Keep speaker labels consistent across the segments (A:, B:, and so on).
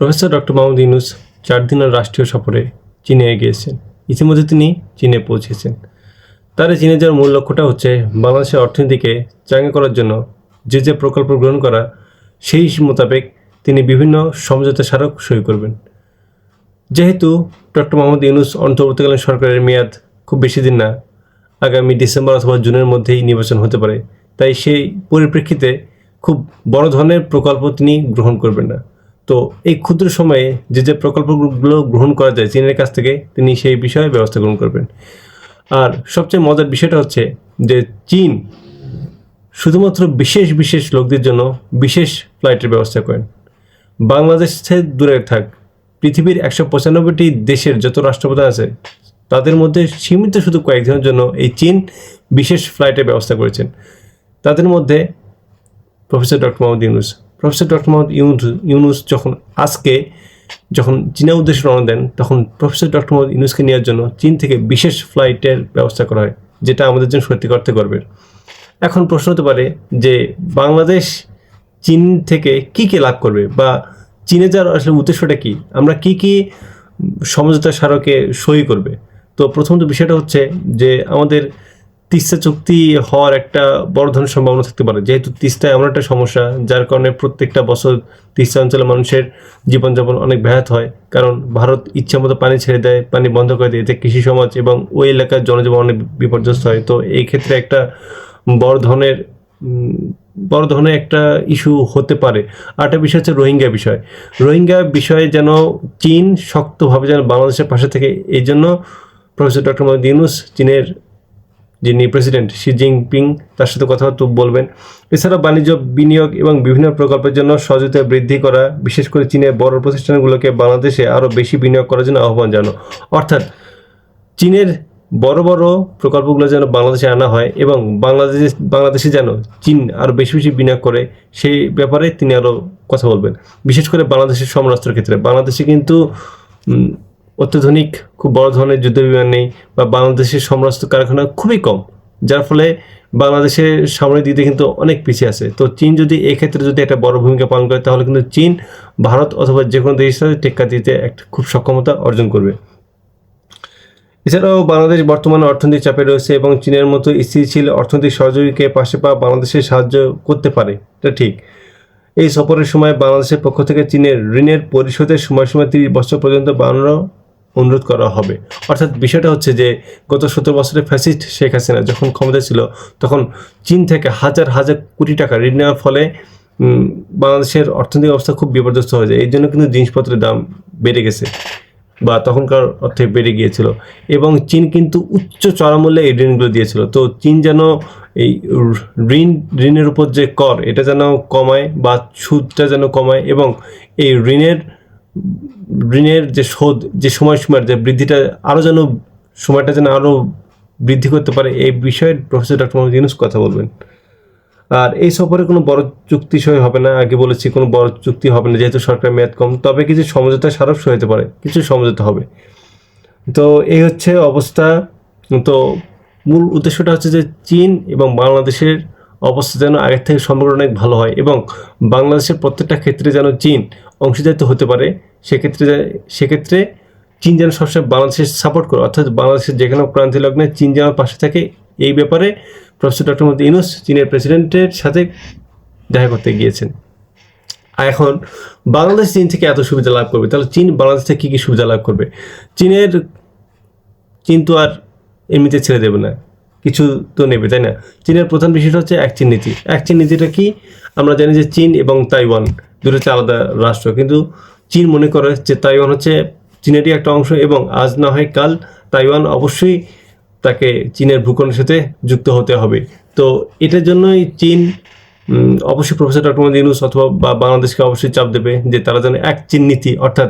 A: Professor doctor Mohammad Yunus চার দিনের রাষ্ট্রীয় সফরে চীনে গিয়েছেন ইতিমধ্যে তিনি চীনে পৌঁছেছেন। তার চীনে যাওয়ার মূল লক্ষ্যটা হচ্ছে বাংলাদেশের অর্থনীতিকে চাঙ্গা করার জন্য যে যে প্রকল্প গ্রহণ করা, সেই মোতাবেক তিনি বিভিন্ন সমঝোতা স্মারক সই করবেন। যেহেতু ডক্টর মোহাম্মদ ইউনুস অন্তর্বর্তীকালীন সরকারের মেয়াদ খুব বেশি দিন না, আগামী ডিসেম্বর অথবা জুনের মধ্যেই নির্বাচন হতে পারে, তাই সেই পরিপ্রেক্ষিতে খুব বড় ধরনের প্রকল্প তিনি গ্রহণ করবেন না। তো এই ক্ষুদ্র সময়ে যে যে প্রকল্পগুলো গ্রহণ করা যায় চীনের কাছ থেকে, তিনি সেই বিষয়ে ব্যবস্থা গ্রহণ করবেন। আর সবচেয়ে মজার বিষয়টা হচ্ছে যে চীন শুধুমাত্র বিশেষ বিশেষ লোকদের জন্য বিশেষ ফ্লাইটের ব্যবস্থা করেন। বাংলাদেশ দূরে থাক, পৃথিবীর একশো পঁচানব্বইটি দেশের যত রাষ্ট্রপ্রধান আছে, তাদের মধ্যে সীমিত শুধু কয়েকদিনের জন্য এই চীন বিশেষ ফ্লাইটের ব্যবস্থা করেছেন। তাদের মধ্যে professor doctor Mohammad Yunus professor doctor Mohammad Yunus Yunus যখন আজকে যখন চীনা উদ্দেশ্যে রওনা দেন, তখন প্রফেসর ডক্টর মোহাম্মদ ইউনুসকে নেওয়ার জন্য চীন থেকে বিশেষ ফ্লাইটের ব্যবস্থা করা হয়, যেটা আমাদের জন্য সত্যি করতে গর্বের। এখন প্রশ্ন হতে পারে যে বাংলাদেশ চীন থেকে কি কি লাভ করবে বা চীনে যাওয়ার আসলে উদ্দেশ্যটা কি? আমরা কি কি সমঝোতা স্মারকে সই করবে? তো প্রথমত বিষয়টা হচ্ছে যে আমাদের তিস্তা চুক্তি হওয়ার একটা বড় ধরনের সম্ভাবনা থাকতে পারে। যেহেতু তিস্তা এমন একটা সমস্যা, যার কারণে প্রত্যেকটা বছর তিস্তা অঞ্চলের মানুষের জীবনযাপন অনেক ব্যাহত হয়। কারণ ভারত ইচ্ছা মতো পানি ছেড়ে দেয়, পানি বন্ধ করে দেয়। এতে কৃষি সমাজ এবং ওই এলাকার জনজীবন অনেক বিপর্যস্ত হয়। তো এই ক্ষেত্রে একটা বড় ধরনের বড় ধরনের একটা ইস্যু হতে পারে। আর একটা বিষয় হচ্ছে রোহিঙ্গা বিষয়। রোহিঙ্গা বিষয়ে যেন চীন শক্তভাবে যেন বাংলাদেশের পাশে থেকে, এই জন্য প্রফেসর ডক্টর মোহাম্মদ ইউনুস চীনের যিনি প্রেসিডেন্ট, শি জিনপিং তার সাথে কথাবার্তা বলবেন। এছাড়া বাণিজ্য, বিনিয়োগ এবং বিভিন্ন প্রকল্পের জন্য সহযোগিতা বৃদ্ধি করা, বিশেষ করে চীনের বড় প্রতিষ্ঠানগুলোকে বাংলাদেশে আরও বেশি বিনিয়োগ করার জন্য আহ্বান জানানো। অর্থাৎ চীনের বড় বড় প্রকল্পগুলো যেন বাংলাদেশে আনা হয় এবং বাংলাদেশ, বাংলাদেশে যেন চীন আরও বেশি বেশি বিনিয়োগ করে, সেই ব্যাপারে তিনি আরও কথা বলবেন। বিশেষ করে বাংলাদেশের সমরাস্ত্রের ক্ষেত্রে। বাংলাদেশে কিন্তু অত্যাধুনিক, খুব বড় ধরনের যুদ্ধ বিমান নেই বা বাংলাদেশের সমরাস্ত্র কারখানা খুবই কম, যার ফলে বাংলাদেশের সামনে দিতে কিন্তু অনেক পিছিয়ে আছে। তো চীন যদি এক্ষেত্রে যদি একটা বড় ভূমিকা পালন করে, তাহলে কিন্তু চীন, ভারত অথবা যে কোনো দেশের সাথে টেক্কা দিতে একটা খুব সক্ষমতা অর্জন করবে। এছাড়াও বাংলাদেশ বর্তমানে অর্থনৈতিক চাপে রয়েছে এবং চীনের মতো স্থিতিশীল অর্থনৈতিক সহযোগীকে পাশে পাওয়া বাংলাদেশের সাহায্য করতে পারে, এটা ঠিক। এই সফরের সময় বাংলাদেশের পক্ষ থেকে চীনের ঋণের পরিশোধের সময়সীমা তিরিশ বছর পর্যন্ত বাড়ানো অনুরোধ করা হবে। অর্থাৎ বিষয়টা হচ্ছে যে, গত সতেরো বছরের ফ্যাসিস্ট শেখ হাসিনা যখন ক্ষমতা ছিল, তখন চীন থেকে হাজার হাজার কোটি টাকা ঋণ নেওয়ার ফলে বাংলাদেশের অর্থনৈতিক অবস্থা খুব বিপর্যস্ত হয়ে যায়। এই জন্য কিন্তু জিনিসপত্রের দাম বেড়ে গেছে বা তখনকার অর্থে বেড়ে গিয়েছিল। এবং চীন কিন্তু উচ্চ চড়ামূল্যে এই ঋণগুলো দিয়েছিল। তো চীন যেন এই ঋণ, ঋণের উপর যে কর, এটা যেন কমায় বা সুদটা যেন কমায় এবং এই ঋণের ঋণের যে শোধ, যে সময়সীমার যে বৃদ্ধিটা আরও যেন সময়টা যেন আরও বৃদ্ধি করতে পারে, এই বিষয়ে প্রফেসর ডক্টর মোহাম্মদ ইউনুস কথা বলবেন। আর এই সফরে কোনো বড় চুক্তি সই হবে না, আগে বলেছি কোনো বড় চুক্তি হবে না, যেহেতু সরকার মেয়াদ কম, তবে কিছু সমঝোতা স্মারক সই হতে পারে, কিছু সমঝোতা হবে। তো এই হচ্ছে অবস্থা। তো মূল উদ্দেশ্যটা হচ্ছে যে চীন এবং বাংলাদেশের অবস্থা যেন আগের থেকে সমগ্র অনেক ভালো হয় এবং বাংলাদেশের প্রত্যেকটা ক্ষেত্রে যেন চীন অংশীদারিত্ব হতে পারে। সেক্ষেত্রে সেক্ষেত্রে চীন যেন সবসময় বাংলাদেশের সাপোর্ট করে, অর্থাৎ বাংলাদেশের যেখানে ক্রান্তি লগ্নে চীন যেন পাশে থাকে, এই ব্যাপারে প্রফেসর ডক্টর মোহাম্মদ ইউনুস চীনের প্রেসিডেন্টের সাথে দেখা করতে গিয়েছেন। এখন, বাংলাদেশ চীন থেকে এত সুবিধা লাভ করবে, তাহলে চীন বাংলাদেশ থেকে কী কী সুবিধা লাভ করবে? চীনের, চীন তো আর এমনিতে ছেড়ে দেবে না, কিছু তো নেবে, তাই না? চীনের প্রধান বিষয়টা হচ্ছে এক চীন নীতি। এক চীন নীতিটা কি? আমরা জানি যে চীন এবং তাইওয়ান দুটো হচ্ছে আলাদা রাষ্ট্র, কিন্তু চীন মনে করে যে তাইওয়ান হচ্ছে চীনেরই একটা অংশ এবং আজ না হয় কাল তাইওয়ান অবশ্যই তাকে চীনের ভূখণ্ডের সাথে যুক্ত হতে হবে। তো এটার জন্যই চীন অবশ্যই প্রফেসর ডক্টর মোহাম্মদ ইউনুস অথবা বা বাংলাদেশকে অবশ্যই চাপ দেবে যে তারা যেন এক চীন নীতি, অর্থাৎ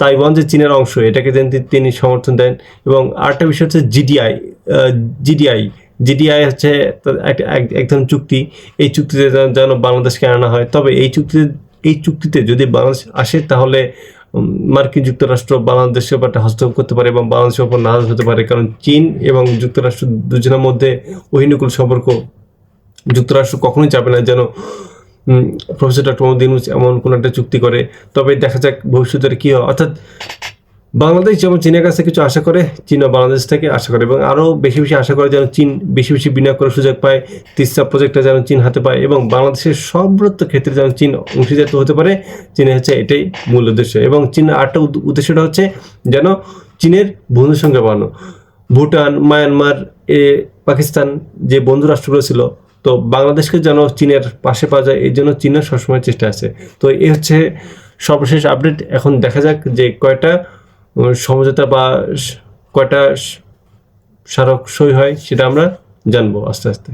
A: তাইওয়ান যে চীনের অংশ, এটাকে যেন তিনি সমর্থন দেন। এবং আরেকটা বিষয় হচ্ছে জিডিআই জিডিআই জিডিআই হচ্ছে এক ধরনের চুক্তি। এই চুক্তিতে যেন বাংলাদেশকে আনা হয়। তবে এই চুক্তিতে এই চুক্তিতে যদি বাংলাদেশ আসে, তাহলে মার্কিন যুক্তরাষ্ট্র বাংলাদেশের ব্যাপারটা হস্তক্ষেপ করতে পারে এবং বাংলাদেশের ওপর নারাজ হতে পারে। কারণ চীন এবং যুক্তরাষ্ট্র দুজনের মধ্যে অহিনুকুল সম্পর্ক যুক্তরাষ্ট্র কখনোই চাবে না যেন প্রফেসর ডক্টর মোহাম্মদ ইউনুস এমন কোনো একটা চুক্তি করে। তবে দেখা যাক ভবিষ্যতের কী হয়। অর্থাৎ বাংলাদেশ যেমন চীনের কাছে কিছু আশা করে চীনও বাংলাদেশ থেকে আশা করে এবং আরও বেশি বেশি আশা করে যেন চীন বেশি বেশি বিনিয়োগ করার সুযোগ পায়, তিস্তা প্রজেক্টটা যেন চীন হাতে পায় এবং বাংলাদেশের সর্বত্র ক্ষেত্রে যেন চীন অংশীদারিত্ব হতে পারে চীনের হচ্ছে এটাই মূল উদ্দেশ্য এবং চীনের আরেকটা উদ্দেশ্যটা হচ্ছে যেন চীনের বন্ধুর সঙ্গে বানানো ভুটান, মায়ানমার, এ, পাকিস্তান যে বন্ধু রাষ্ট্রগুলো ছিল, তো বাংলাদেশকে যেন চীনের পাশে পাওয়া যায় এই জন্য চীনের সবসময় চেষ্টা আছে। তো এই হচ্ছে সর্বশেষ আপডেট এখন দেখা যাক যে কয়টা সমঝোতা বা কয়টা স্মারক সই হয় সেটা আমরা জানব আস্তে আস্তে।